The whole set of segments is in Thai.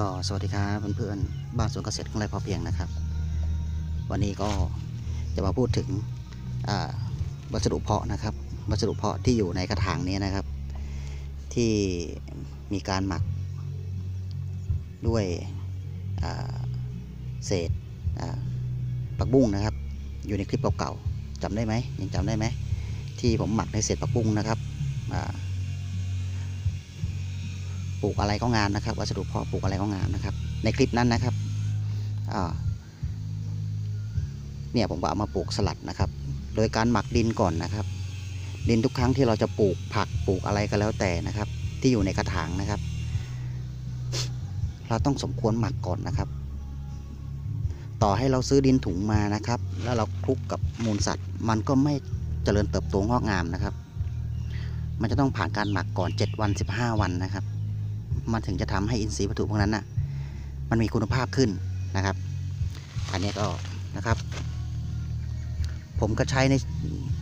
ก็สวัสดีครับเพื่อนๆบ้านสวนเกษตรของไรพอเพียงนะครับ วันนี้ก็จะมาพูดถึงวัสดุเพาะนะครับ วัสดุเพาะที่อยู่ในกระถางนี้นะครับ ที่มีการหมักด้วยเศษอ่าผักบุ้งนะครับ อยู่ในคลิปเก่าๆจำได้ไหมยังจำได้ไหมที่ผมหมักในเศษผักบุ้งนะครับอ่า ลูกอะไรก็งามนะครับ วัสดุเพาะปลูกอะไรก็งามนะครับ ในคลิปนั้นนะครับเนี่ยผมก็เอามาปลูกสลัดนะครับ โดยการหมักดินก่อนนะครับ ดินทุกครั้งที่เราจะปลูกผักปลูกอะไรก็แล้วแต่นะครับ ที่อยู่ในกระถางนะครับ เราต้องสมควรหมักก่อนนะครับ ต่อให้เราซื้อดินถุงมานะครับ แล้วเราคลุกกับมูลสัตว์ มันก็ไม่เจริญเติบโตงอกงามนะครับ มันจะต้องผ่านการหมักก่อน 7 วัน 15 วันนะครับ มันถึงจะทำให้อินทรีย์วัตถุพวกนั้นน่ะมันมีคุณภาพขึ้นนะครับ อันนี้ก็นะครับ ผมก็ใช้ใน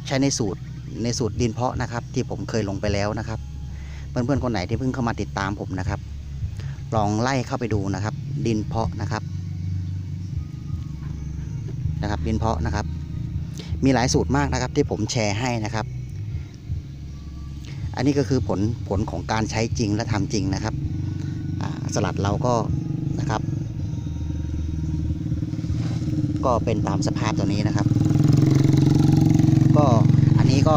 ใช้ในสูตรในสูตรดินเพาะนะครับ ที่ผมเคยลงไปแล้วนะครับ เพื่อนๆคนไหนที่เพิ่งเข้ามาติดตามผมนะครับ ลองไล่เข้าไปดูนะครับ ดินเพาะนะครับนะครับดินเพาะนะครับ มีหลายสูตรมากนะครับที่ผมแชร์ให้นะครับ อันนี้ก็คือผลผลของการใช้จริงและทำจริงนะครับสลัดเราก็นะครับ ก็เป็นตามสภาพตัวนี้นะครับ ก็อันนี้ก็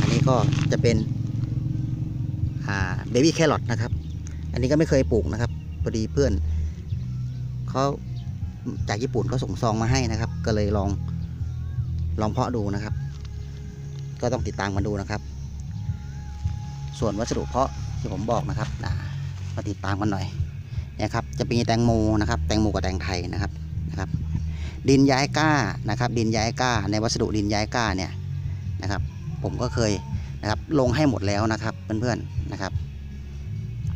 อันนี้ก็จะเป็นเบบี้แครอทนะครับ อันนี้ก็ไม่เคยปลูกนะครับพอดีเพื่อนเขาจากญี่ปุ่นเขาส่งซองมาให้นะครับ ก็เลยลองลองเพาะดูนะครับ ก็ต้องติดตามกันดูนะครับ ส่วนวัสดุเพาะที่ผมบอกนะครับอ่ามาติดตามกันหน่อยนี่ยครับ จะมีแตงโมนะครับ แตงโมกับแตงไทยนะครับนะครับ ดินย้ายก้านะครับ ดินย้ายก้า ในวัสดุดินย้ายก้าเนี่ยนะครับ ผมก็เคยนะครับลงให้หมดแล้วนะครับเพื่อนๆนะครับ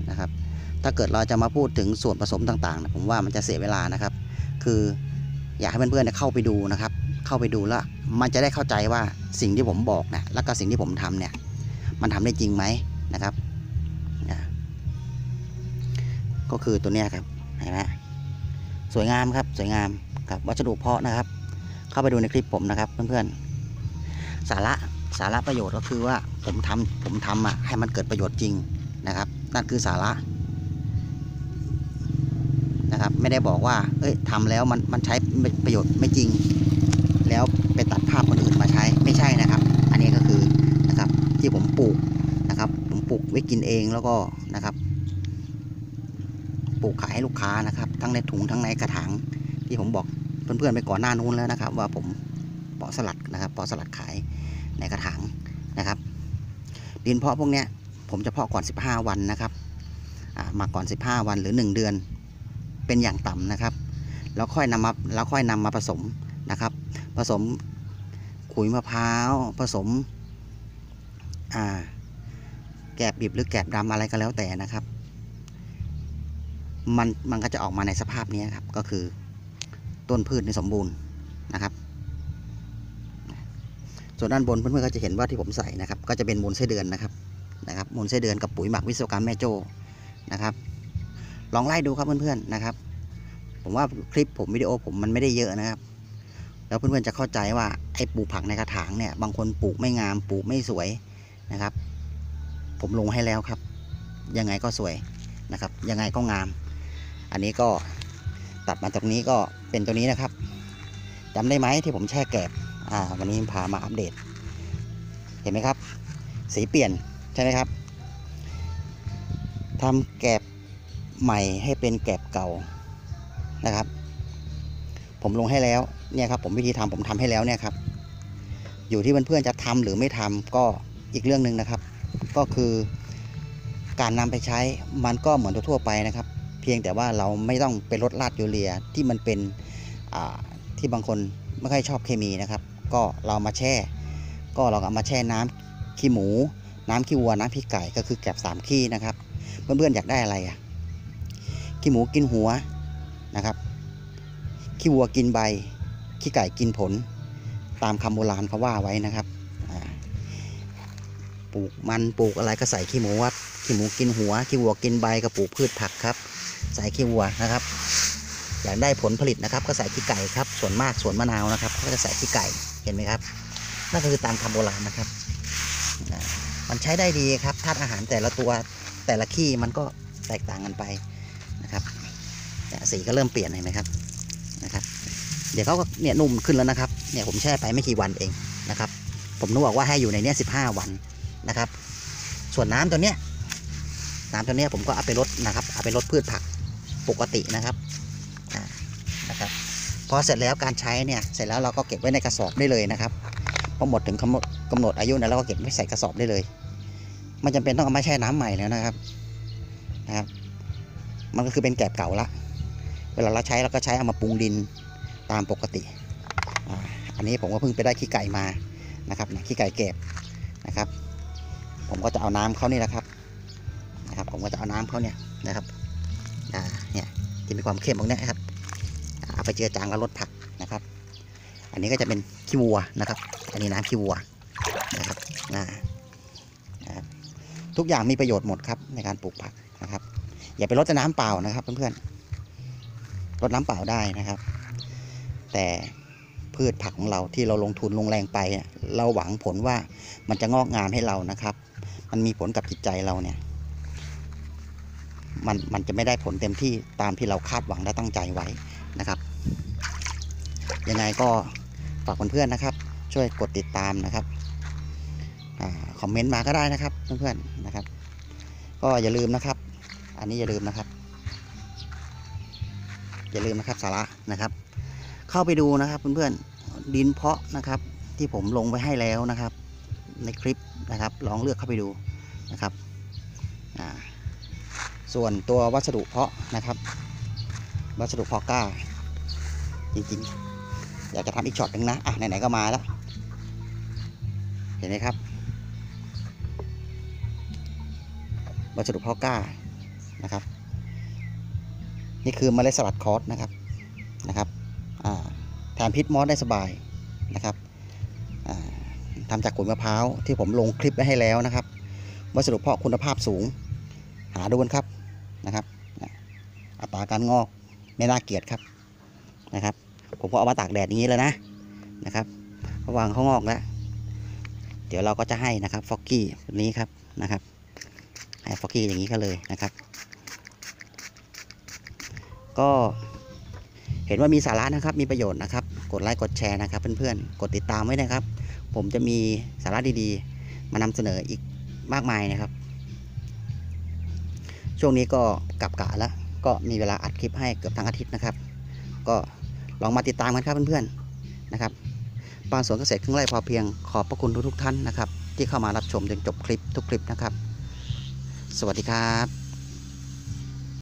นะครับ ถ้าเกิดเราจะมาพูดถึงส่วนผสมต่างๆนะผมว่ามันจะเสียเวลานะครับ คืออยากให้เพื่อนๆเข้าไปดูนะครับ เข้าไปดูแล้วมันจะได้เข้าใจว่าสิ่งที่ผมบอกนะแล้วก็สิ่งที่ผมทำเนี่ยมันทำได้จริงไหม นะครับ ก็คือตัวเนี้ยครับเห็นไหมสวยงามครับสวยงามครับวัสดุเพาะนะครับ เข้าไปดูในคลิปผมนะครับ เพื่อนๆ สาระสาระประโยชน์ก็คือว่าผมทำผมทำอะให้มันเกิดประโยชน์จริงนะครับ นั่นคือสาระนะครับไม่ได้บอกว่า เอ้ยทำแล้วมันมันใช้ประโยชน์ไม่จริง แล้วไปตัดภาพคนอื่นมาใช้ไม่ใช่นะครับ อันนี้ก็คือนะครับที่ผมปลูก ปลูกไว้กินเองแล้วก็นะครับ ปลูกขายให้ลูกค้านะครับ ทั้งในถุงทั้งในกระถางที่ผมบอกเพื่อนๆไปก่อนหน้านู้นแล้วนะครับ ว่าผมเพาะสลัดนะครับเพาะสลัดขายในกระถางนะครับ ดินเพาะพวกเนี้ยผมจะเพาะก่อน 15 วันนะครับอ่ามาก่อน 15 วันหรือ 1 เดือน เป็นอย่างต่ำนะครับ แล้วค่อยนำมาแล้วค่อยนำมาผสมนะครับ ผสมขุยมะพร้าวผสมอ่า แกบดิบหรือแกบดำอะไรก็แล้วแต่นะครับ มันมันก็จะออกมาในสภาพนี้ครับ ก็คือต้นพืชในสมบูรณ์นะครับ ส่วนด้านบนเพื่อนๆก็จะเห็นว่าที่ผมใส่นะครับ ก็จะเป็นมูลไส้เดือนนะครับนะครับ มูลไส้เดือนกับปุ๋ยหมักวิศวกรรมแม่โจ้นะครับ ลองไล่ดูครับเพื่อนๆนะครับ ผมว่าคลิปผมวิดีโอผมมันไม่ได้เยอะนะครับแล้วเพื่อนๆจะเข้าใจว่าไอ้ปลูกผักในกระถางเนี่ยบางคนปลูกไม่งามปลูกไม่สวยนะครับ ผมลงให้แล้วครับ ยังไงก็สวยนะครับ ยังไงก็งาม อันนี้ก็ตัดมาตรงนี้ก็เป็นตัวนี้นะครับจำได้ไหมที่ผมแช่แกบอ่าวันนี้พามาอัปเดต เห็นไหมครับ สีเปลี่ยนใช่ไหมครับทำแกบใหม่ให้เป็นแกบเก่านะครับ ผมลงให้แล้วเนี่ยครับผมวิธีทำผมทำให้แล้วเนี่ยครับ อยู่ที่เพื่อนๆจะทำหรือไม่ทำก็อีกเรื่องหนึ่งนะครับ ก็คือการนำไปใช้มันก็เหมือนทั่วไปนะครับ เพียงแต่ว่าเราไม่ต้องไปลดลาดยูเรียที่มันเป็นที่บางคนไม่ค่อยชอบเคมีนะครับ ก็เรามาแช่ ก็เราเอามาแช่น้ำขี้หมู น้ำขี้วัวน้ำขี้ไก่ก็คือแกบสามขี้นะครับ เพื่อนๆอยากได้อะไรอะขี้หมูกินหัวนะครับขี้วัวกินใบขี้ไก่กินผล ตามคำโบราณเขาว่าไว้นะครับ ปลูกมันปลูกอะไรก็ใส่ขี้หมูครับขี้หมูกินหัวขี้วัวกินใบก็ปลูกพืชผักครับ ใส่ขี้วัวนะครับ อยากได้ผลผลิตนะครับ ก็ใส่ขี้ไก่ครับ ส่วนมากสวนมะนาวนะครับก็จะใส่ขี้ไก่เห็นไหมครับนั่นก็คือตามคำโบราณนะครับ มันใช้ได้ดีครับธาตุอาหารแต่ละตัวแต่ละขี้มันก็แตกต่างกันไปนะครับเนี่ยสีก็เริ่มเปลี่ยนเห็นไหมครับนะครับ เดี๋ยวเขาก็เนี่ยนุ่มขึ้นแล้วนะครับเนี่ยผมแช่ไปไม่กี่วันเองนะครับ ผมนึกบอกว่าให้อยู่ในเนี้ยสิบห้าวัน นะครับ ส่วนน้ำตัวเนี้ยน้ำตัวเนี้ยผมก็เอาไปลดนะครับ เอาไปลดพืชผักปกตินะครับนะครับพอเสร็จแล้วการใช้เนี่ยเสร็จแล้วเราก็เก็บไว้ในกระสอบได้เลยนะครับพอหมดถึงกำหนดกำหนดอายุนะเราก็เก็บไว้ใส่กระสอบได้เลยไมันจำเป็นต้องเอามาแช่น้ำใหม่แล้วนะครับนะครับ มันก็คือเป็นแกบเก่าละ เวลาเราใช้เราก็ใช้เอามาปรุงดินตามปกติอันนี้ผมก็เพิ่งไปได้ขี้ไก่มานะครับขี้ไก่เก็บนะครับ ผมก็จะเอาน้ำเขานี่แหละครับนะครับ ผมก็จะเอาน้ำเขาเนี่ยนะครับอ่าเนี่ยที่มีความเข้มตรงเนี้ยครับเอาไปเจือจางกับรสผักนะครับ อันนี้ก็จะเป็นขี้วัวนะครับ อันนี้น้ำขี้วัวนะครับอ่านะครับทุกอย่างมีประโยชน์หมดครับในการปลูกผักนะครับ อย่าไปรดแต่น้ำเปล่านะครับเพื่อนๆรดน้ำเปล่าได้นะครับ แต่พืชผักของเราที่เราลงทุนลงแรงไป เราหวังผลว่ามันจะงอกงามให้เรานะครับ มันมีผลกับจิตใจเราเนี่ย มันมันจะไม่ได้ผลเต็มที่ตามที่เราคาดหวังและตั้งใจไว้นะครับ ยังไงก็ฝากเพื่อนๆนะครับ ช่วยกดติดตามนะครับอคอมเมนต์มาก็ได้นะครับเพื่อนๆนะครับ ก็อย่าลืมนะครับ อันนี้อย่าลืมนะครับ อย่าลืมนะครับสาระนะครับ เข้าไปดูนะครับเพื่อนๆดินเพาะนะครับ ที่ผมลงไว้ให้แล้วนะครับ ในคลิปนะครับ ลองเลือกเข้าไปดูนะครับส่วนตัววัสดุเพาะนะครับ วัสดุเพาะกล้า จริงๆ อยากจะทำอีกช็อตหนึ่งนะอะไหนๆก็มาแล้ว เห็นไหมครับ วัสดุเพาะกล้านะครับ นี่คือเมล็ดสลัดคอสนะครับนะครับแทนพิษมอสได้สบายนะครับ ทำจากขุนมะพร้าวที่ผมลงคลิปไว้ให้แล้วนะครับ วัสดุเพาะคุณภาพสูง หาดูกันครับนะครับ อัตราการงอกไม่น่าเกลียดครับนะครับ ผมก็เอามาตากแดดอย่างนี้เลยนะนะครับระวางเขางอกแล้ว เดี๋ยวเราก็จะให้นะครับฟอกกี้แบบนี้ครับนะครับให้ฟอกกี้อย่างนี้ก็เลยนะครับ ก็เห็นว่ามีสาระนะครับ มีประโยชน์นะครับ กดไลค์ กดแชร์นะครับ เพื่อนๆ กดติดตามไว้นะครับ ผมจะมีสาระดีๆ มานำเสนออีกมากมายนะครับ ช่วงนี้ก็กลับกะแล้วก็มีเวลาอัดคลิปให้เกือบทั้งอาทิตย์นะครับ ก็ลองมาติดตามกันครับเพื่อนๆนะครับบ้านสวนเกษตรครึ่งไร่พอเพียงขอบพระคุณทุกๆท่านนะครับ ที่เข้ามารับชมจนจบคลิปทุกคลิปนะครับ สวัสดีครับ